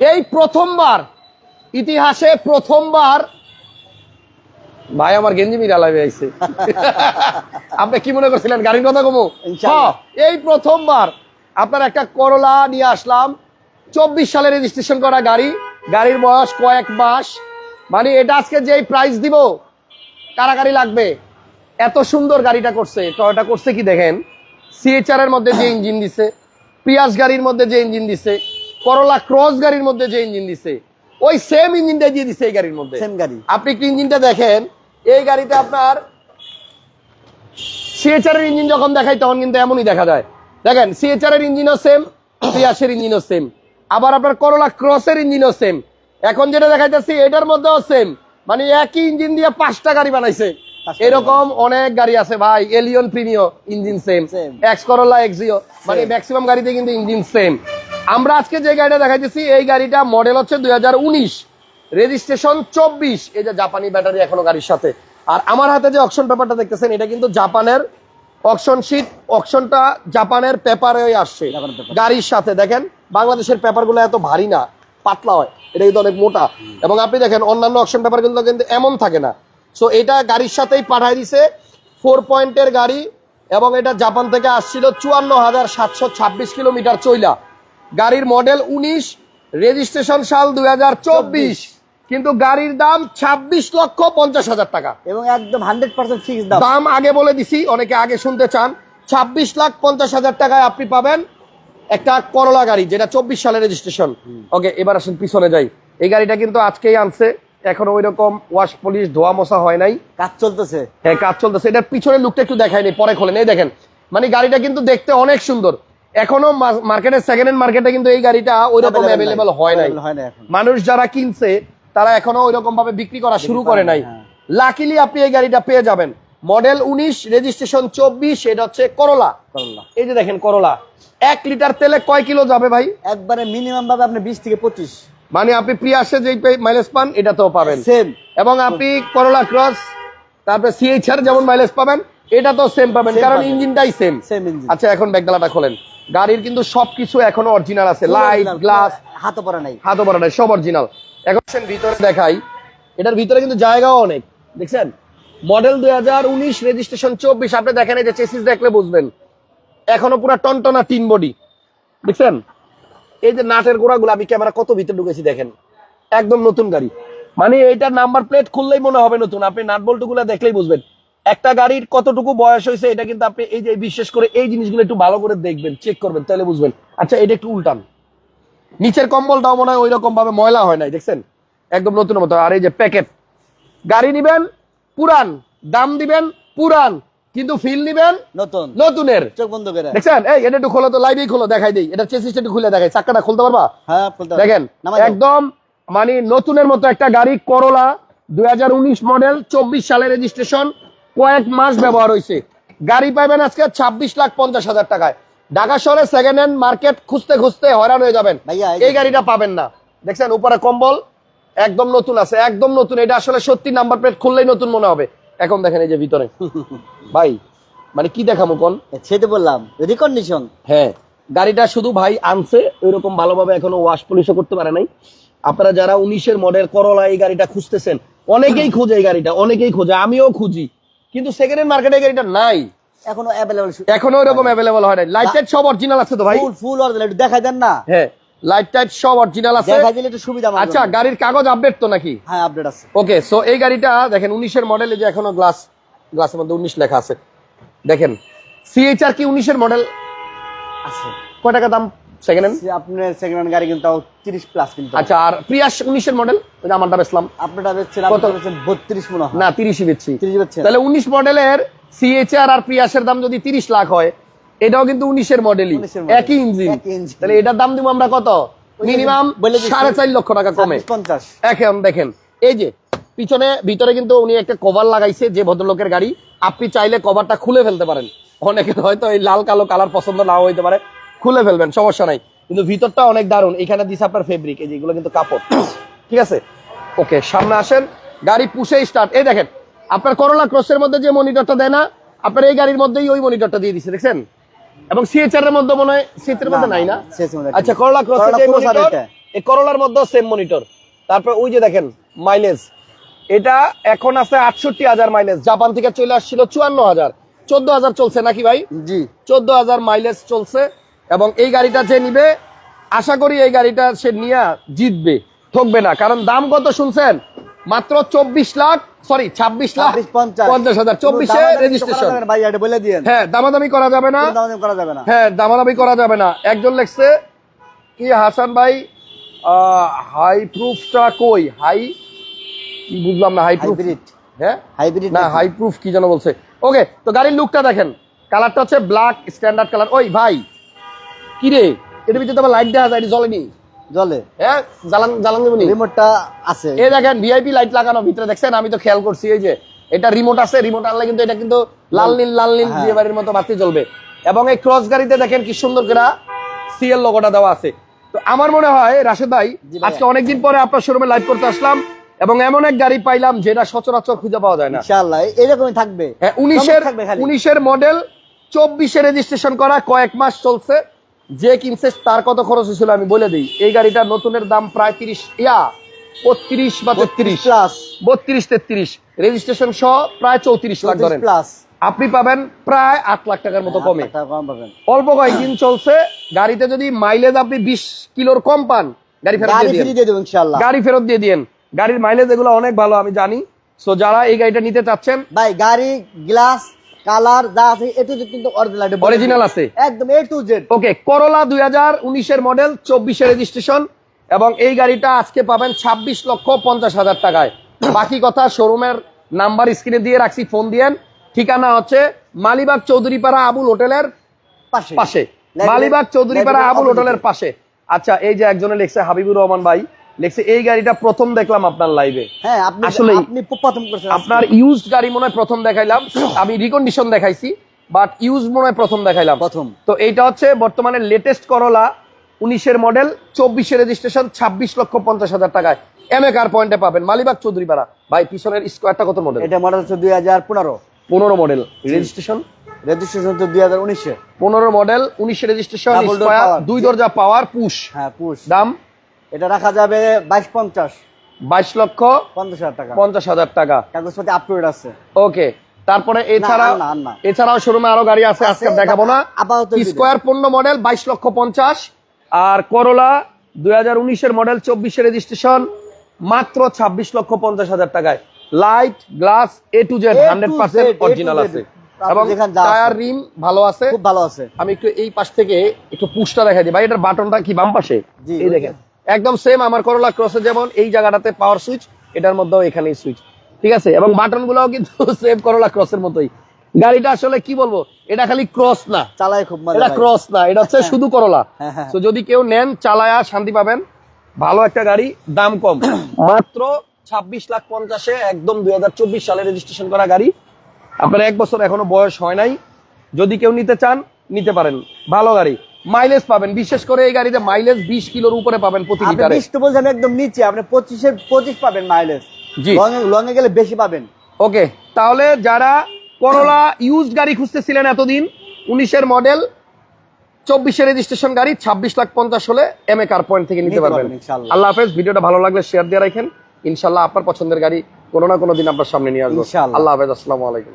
এই প্রথমবার ইতিহাসে প্রথমবার। ভাই আমার গেঞ্জি মিরা লাগে আইছে। আপনি কি মনে করছিলেন গাড়ির কথা কমো? এই প্রথমবার আপনার একটা করলা নিয়ে আসলাম। চব্বিশ সালে রেজিস্ট্রেশন করা গাড়ি। গাড়ির বয়স কয়েক মাস। মানে এটা আজকে যেই প্রাইস দিব কারাগারি লাগবে? এত সুন্দর গাড়িটা করছে। টয়টা করছে কি দেখেন? সিএচআর এর মধ্যে যে ইঞ্জিন দিছে পিয়াস গাড়ির মধ্যে যে ইঞ্জিন দিছে। করলা ক্রস গাড়ির মধ্যে যে ইঞ্জিন দিছে ওই সেম ইঞ্জিনটা দিয়ে দিছে এই গাড়ির মধ্যে। সেম গাড়ি। আপনি একটু ইঞ্জিনটা দেখেন এই গাড়িতে আপনার সিএচআর এর ইঞ্জিন যখন দেখাই তখন কিন্তু এমনই দেখা যায়। দেখেন সিএচআর এর ইঞ্জিনও সেম পিয়াসের ইঞ্জিনও সেম আবার আপনার করলা ক্রসের ইঞ্জিনও সেম এখন যেটা দেখাইতেছি এটার মধ্যেও সেম মানে একই ইঞ্জিন দিয়ে পাঁচটা গাড়ি বানাইছে। এরকম অনেক গাড়ি আছে ভাই Allion Premio engine same. X Corolla Axio মানে ম্যাক্সিমাম গাড়িতে কিন্তু ইঞ্জিন সেম আমরা আজকে যে গাড়িটা দেখাইতেছি এই গাড়িটা মডেল হচ্ছে দু হাজার উনিশ রেজিস্ট্রেশন চব্বিশ এই যে জাপানি ব্যাটারি এখনও গাড়ির সাথে। আর আমার হাতে যে অকশন পেপারটা দেখতেছেন এটা কিন্তু জাপানের অকশন শিট অকশনটা জাপানের পেপারে আসছে গাড়ির সাথে। দেখেন বাংলাদেশের পেপারগুলো এত ভারী না পাতলা হয় এটা কিন্তু অনেক মোটা। এবং আপনি দেখেন অন্যান্য অকশন পেপার কিন্তু কিন্তু এমন থাকে না। সো এটা গাড়ির সাথেই পাঠাই দিছে ফোর পয়েন্টের গাড়ি এবং এটা জাপান থেকে আসছিল চুয়ান্ন হাজার সাতশো ছাব্বিশ কিলোমিটার চইলা। গাড়ির মডেল উনিশ রেজিস্ট্রেশন সাল দুই চব্বিশ। কিন্তু গাড়ির দাম ছাব্বিশ লক্ষ পঞ্চাশ হাজার টাকা। এবং একদম হান্ড্রেড পার্সেন্ট ফিক্স দাম। দাম আগে বলে দিছি অনেকে আগে শুনতে চান। ছাব্বিশ লাখ পঞ্চাশ হাজার টাকায় আপনি পাবেন একটা করলা গাড়ি যেটা চব্বিশ সালের রেজিস্ট্রেশন। ওকে এবার আসেন পিছনে যাই। এই গাড়িটা কিন্তু আজকেই আনছে। এখনও ওই রকম ওয়াশ পলিশ ধোয়া মশা হয় নাই। কাজ চলতেছে। হ্যাঁ কাজ চলতেছে। এটার পিছনের লুকটা একটু দেখায়নি পরে খোলেন। এই দেখেন মানে গাড়িটা কিন্তু দেখতে অনেক সুন্দর। এখনও মার্কেটে সেকেন্ড হ্যান্ড মার্কেটে কিন্তু এই গাড়িটা ওই রকম অ্যাভেলেবল হয় নাই। হয় মানুষ যারা কিনছে তারা এখনও ওই রকম ভাবে বিক্রি করা শুরু করে নাই হ্যাঁ। লাকিলি আপনি এই গাড়িটা পেয়ে যাবেন। মডেল উনিশ রেজিস্ট্রেশন চব্বিশ এটা হচ্ছে করলা করলা এই যে দেখেন করলা এক লিটার তেলে কয় কিলো যাবে ভাই? একবারে মিনিমাম ভাবে আপনি বিশ থেকে পঁচিশ। মানে আপনি প্রিয়াসে যেই মাইলেজ পান এটাতেও পাবেন। সেম এবং আপনি করলা ক্রস তারপরে সিএইচআর যেমন মাইলেজ পাবেন এটা তো সেম পাবেন কারণ ইঞ্জিনটাই সেম আচ্ছা এখন ব্যাগডালাটা খোলেন। গাড়ির কিন্তু সবকিছু এখনও অরিজিনাল আছে। লাইট গ্লাস হাতও পরে নাই। হাতও পড়া নাই সব অরিজিনাল এখন ভিতরে দেখাই। এটার ভিতরে কিন্তু জায়গাও অনেক। দেখছেন? মডেল দুই হাজার উনিশ রেজিস্ট্রেশন চব্বিশ। আপনি দেখেন এই যে চেসিস দেখলে বুঝবেন। এখনও পুরো টনটনা টিন বডি দেখছেন? এই যে নাটের গোড়াগুলো আমি ক্যামেরা কত ভিতরে ঢুকেছি দেখেন। একদম নতুন গাড়ি। মানে এইটার নাম্বার প্লেট খুললেই মনে হবে নতুন। আপনি নাট বল্টু গুলা দেখলেই বুঝবেন। একটা গাড়ির কতটুকু বয়স হয়েছে এটা কিন্তু আপনি এই যে বিশেষ করে এই জিনিসগুলো একটু ভালো করে দেখবেন চেক করবেন তাহলে বুঝবেন। আচ্ছা এটা একটু উল্টান। নিচের কম্বলটাও মনে হয় ওই রকম ভাবে ময়লা হয় নাই দেখছেন? একদম নতুন মতো। আর এই যে প্যাকেট। গাড়ি নিবেন পুরান। দাম দিবেন পুরান। কিন্তু ফিল নিবেন নতুন। নতুনের। চোখ বন্ধ করে। দেখছেন? এই এটা একটু খোলো তো লাইভেই খোলো দেখাই দিই। এটা চেসিসটা একটু খুলে দেখাই। চাক্কাটা খুলতে পারবা? হ্যাঁ। দেখেন একদম মানে নতুনের মতো একটা গাড়ি করলা দুই হাজার উনিশ মডেল চব্বিশ সালের রেজিস্ট্রেশন কয়েক মাস ব্যবহার হয়েছে গাড়ি পাবেন আজকে ছাব্বিশ লাখ পঞ্চাশ হাজার টাকায়। ঢাকা শহরে সেকেন্ড হ্যান্ড মার্কেট খুঁজতে খুঁজতে হয়রান হয়ে যাবেন। এই গাড়িটা পাবেন না। দেখছেন উপরে কম্বল একদম নতুন আছে একদম নতুন। এটা আসলে সত্যি নাম্বার প্লেট খুললেই নতুন মনে হবে। এখন দেখেন এই যে ভিতরে। ভাই মানে কি দেখামো কোন? সেটা বললাম রিকন্ডিশন হ্যাঁ গাড়িটা শুধু ভাই আনছে ওইরকম ভালোভাবে এখনও ওয়াশ পলিশও করতে পারে নাই। আপনারা যারা উনিশের মডেল করলা এই গাড়িটা খুঁজতেছেন অনেকেই খোঁজে এই গাড়িটা অনেকেই খোঁজে আমিও খুঁজি। কিন্তু সেকেন্ড হ্যান্ড মার্কেটে গাড়িটা নাই। এখনও অ্যাভেলেবল এখনও ওইরকম অ্যাভেলেবল হয় নাই। লাইট টাইট সব অরিজিনাল আছে তো ভাই। ফুল ফুল অরিজিনাল একটু দেখা দেন না। হ্যাঁ লাইট টাইট সব অরিজিনাল আছে। দেখা দিলে একটু সুবিধা আচ্ছা গাড়ির কাগজ আপডেট তো নাকি? হ্যাঁ আপডেট আছে। ওকে সো এই গাড়িটা দেখেন উনিশের মডেল যে এখনও গ্লাস গ্লাসের মধ্যে উনিশ লেখা আছে। দেখেন সিএইচআর কি উনিশের মডেল আছে। কয় টাকা দাম? সেকেন্ড হ্যান্ড আপনার সেকেন্ড হ্যান্ড গাড়ি কিন্তু তিরিশ প্লাস কিন্তু আচ্ছা আর প্রিয়াস উনিশের মডেল আমারটা বেচলাম। আপনারটা বেচছেন কত? বেচছেন বত্রিশ মনে হয়। না তিরিশই বেচছি। তিরিশ বেচছেন। তাহলে উনিশ মডেলের সিএচআর আর প্রিয়াসের দাম যদি তিরিশ লাখ হয় এটাও কিন্তু মডেলই 19 এর model। একই ইঞ্জিন তাহলে এটার দাম দিব আমরা কত? মিনিমাম বলে দিচ্ছি। সাড়ে চার লক্ষ টাকা কমে। এখন দেখেন এই যে পিছনে ভিতরে কিন্তু উনি একটা কভার লাগাইছে যে ভদ্রলোকের গাড়ি। আপনি চাইলে কভারটা খুলে ফেলতে পারেন। অনেকে হয়তো এই লাল কালো কালার পছন্দ নাও হইতে পারে। খুলে ফেলবেন সমস্যা নাই। কিন্তু ভিতরটা অনেক দারুণ। এখানে দিছে আপনার ফেব্রিক এই যেগুলো কিন্তু কাপড়। ঠিক আছে? ওকে সামনে আসেন। গাড়ি পুষে স্টার্ট এই দেখেন আপনার করোলা ক্রসের মধ্যে যে মনিটরটা দেয় না আপনার এই গাড়ির মধ্যেই ওই মনিটরটা দিয়ে দিছে দেখছেন? এবং সিএচআর এর মধ্যে মনে হয় সিএচআর এর মধ্যে নাই না? মধ্যে আচ্ছা করোলা ক্রসের যে মনিটর। এই করলার মধ্যেও সেম মনিটর তারপর ওই যে দেখেন মাইলেজ এটা এখন আছে আটষট্টি হাজার মাইলেজ জাপান থেকে চলে আসছিল চুয়ান্ন হাজার। চোদ্দ হাজার চলছে নাকি ভাই? জি। চোদ্দ হাজার মাইলেজ চলছে। এবং এই গাড়িটা যে নিবে আশা করি এই গাড়িটা সে নিয়ে জিতবে ঠকবে না। কারণ দাম কত শুনছেন? মাত্র চব্বিশ লাখ সরি ছাব্বিশ লাখ পঞ্চাশ। হাজার। চব্বিশে রেজিস্ট্রেশন হ্যাঁ দামাদামি করা যাবে না। করা যাবে না। হ্যাঁ দামাদামি করা যাবে না। একজন লেখছে কি হাসান ভাই হাই প্রুফটা কই? হাই কি বুঝলাম না হাই প্রুফ হাইব্রিড হ্যাঁ? হাইব্রিড না হাই প্রুফ কি যেন বলছে। ওকে তো গাড়ির লুকটা দেখেন। কালারটা হচ্ছে ব্ল্যাক স্ট্যান্ডার্ড কালার ওই ভাই কি রে এটার ভিতরে আবার লাইট দেখা যায় এটা জ্বলেনি। জলে হ্যাঁ জ্বালান জ্বালান দেবনি রিমোটটা আছে। এই দেখেন ভিআইপি লাইট লাগানো ভিতরে দেখছেন? আমি তো খেয়াল করছি এই যে এটা রিমোট আছে রিমোট আনলে কিন্তু এটা কিন্তু লাল নীল লাল নীল হ্যাঁ। বিয়ে বাড়ির মতো বাতি জ্বলবে। এবং এই ক্রস গাড়িতে দেখেন কি সুন্দর করে সিএল লোগোটা দেওয়া আছে। তো আমার মনে হয় রাশেদ ভাই আজকে অনেকদিন পরে আপনার শোরুমে লাইভ করতে আসলাম এবং এমন এক গাড়ি পাইলাম যেটা সচরাচর খুঁজে পাওয়া যায় না। ইনশাআল্লাহ এরকমই থাকবে। হ্যাঁ উনিশের। উনিশের মডেল চব্বিশে রেজিস্ট্রেশন করা কয়েক মাস চলছে। যে কিনছে তার কত খরচ হয়েছিল আমি বলে দিই। এই গাড়িটার নতুনের দাম প্রায় তিরিশ ইয়া বত্রিশ বা তেত্রিশ প্লাস। বত্রিশ তেত্রিশ। রেজিস্ট্রেশন সহ প্রায় চৌত্রিশ লাখ ধরেন। প্লাস। আপনি পাবেন প্রায় আট লাখ টাকার মতো কমে। অল্প কয়েকদিন চলছে। গাড়িতে যদি মাইলেজ আপনি বিশ কিলোর কম পান গাড়ি ফেরত দিয়ে দিন গাড়ি ফেরত দিয়ে দিন গাড়ির মাইলেজ এগুলো অনেক ভালো আমি জানি। সো যারা এই গাড়িটা নিতে চাচ্ছেন ভাই গাড়ি গ্লাস কালার যা আছে এটু কিন্তু অরিজিনাল অরিজিনাল আছে। একদম এ টু জেড ওকে করলা দুই হাজার উনিশের মডেল চব্বিশে রেজিস্ট্রেশন এবং এই গাড়িটা আজকে পাবেন ছাব্বিশ লক্ষ পঞ্চাশ হাজার টাকায়। বাকি কথা শোরুমের নাম্বার স্ক্রিনে দিয়ে রাখছি ফোন দিয়েন ঠিকানা হচ্ছে মালিবাগ চৌধুরীপাড়া আবুল হোটেলের পাশে। পাশে। মালিবাগ চৌধুরীপাড়া আবুল হোটেলের পাশে। আচ্ছা এই যে একজনে লিখছে হাবিবুর রহমান ভাই লিখছে এই গাড়িটা প্রথম দেখলাম আপনার লাইভে হ্যাঁ আপনি আসলেই। আপনি প্রথম করছেন। আপনার ইউজড গাড়ি মনে হয় প্রথম দেখাইলাম। আমি রিকন্ডিশন দেখাইছি বাট ইউজ মনে হয় প্রথম দেখাইলাম। প্রথম। তো এইটা হচ্ছে বর্তমানে লেটেস্ট করলা উনিশের মডেল চব্বিশে রেজিস্ট্রেশন ছাব্বিশ লক্ষ পঞ্চাশ হাজার টাকায়। এম এ কার পয়েন্টে পাবেন মালিবাগ চৌধুরীপাড়া। ভাই পিছনের স্কোয়ারটা কত মডেল এটা মডেল হচ্ছে দুই হাজার পনেরো। পনেরো মডেল রেজিস্ট্রেশন রেজিস্ট্রেশন হচ্ছে দুই হাজার উনিশে। পনেরো মডেল উনিশে রেজিস্ট্রেশন। দুই দরজা পাওয়ার পুশ হ্যাঁ পুষ দাম? এটা রাখা যাবে বাইশ পঞ্চাশ। বাইশ লক্ষ পঞ্চাশ হাজার টাকা। পঞ্চাশ হাজার টাকা। কাগজপাতি আপলোড আছে। ওকে তারপরে এছাড়া। এছাড়াও শোরুমে আরও গাড়ি আছে আজকে দেখাবো না। আপাতত স্কোয়ার পনেরো মডেল বাইশ লক্ষ পঞ্চাশ। আর করলা দুই হাজার উনিশের মডেল চব্বিশে রেজিস্ট্রেশন মাত্র ছাব্বিশ লক্ষ পঞ্চাশ হাজার টাকায়। Light glass A to Z hundred percent original আছে। এবং। টায়ার রিম ভালো আছে। খুব ভালো আছে। আমি একটু এই পাশ থেকে একটু পুশটা দেখা দিই। ভাই এটার বাটনটা কি বাম পাশে? এই দেখেন। একদম সেম আমার করলা ক্রসে যেমন এই জায়গাটাতে পাওয়ার সুইচ এটার মধ্যেও এখানেই সুইচ ঠিক আছে? এবং বাটন গুলাও কিন্তু সেম করলা ক্রসের মতোই। গাড়িটা আসলে কি বলব? এটা খালি ক্রস না। চালায় খুব এটা ক্রস না। এটা হচ্ছে শুধু করলা হ্যাঁ, হ্যাঁ। তো যদি কেউ নেন চালায়া শান্তি পাবেন। ভালো একটা গাড়ি দাম কম। মাত্র ছাব্বিশ লাখ পঞ্চাশে একদম দুই হাজার চব্বিশ সালে রেজিস্ট্রেশন করা গাড়ি। আপনার এক বছর এখনও বয়স হয় নাই। যদি কেউ নিতে চান নিতে পারেন। ভালো গাড়ি। মাইলেজ পাবেন। বিশেষ করে এই গাড়িতে মাইলেজ বিশ কিলোর উপরে পাবেন প্রতি লিটারে। বিশ তো বলছেন একদম নিচে আপনি পঁচিশের পঁচিশ পাবেন মাইলেজ জি। লং এ গেলে বেশি পাবেন। ওকে তাহলে যারা করোলা ইউজড গাড়ি খুঁজতেছিলেন এতদিন উনিশের মডেল চব্বিশে রেজিস্ট্রেশন গাড়ি ছাব্বিশ লাখ পঞ্চাশ হলে এম এ কার পয়েন্ট থেকে নিতে পারবেন, আল্লাহ হাফেজ ভিডিওটা ভালো লাগলে শেয়ার দিয়ে রাখেন। ইনশাল্লাহ আপনার পছন্দের গাড়ি কোনো না কোনো দিন আপনার সামনে নিয়ে আসব। আল্লাহ হাফেজ আসসালামু আলাইকুম।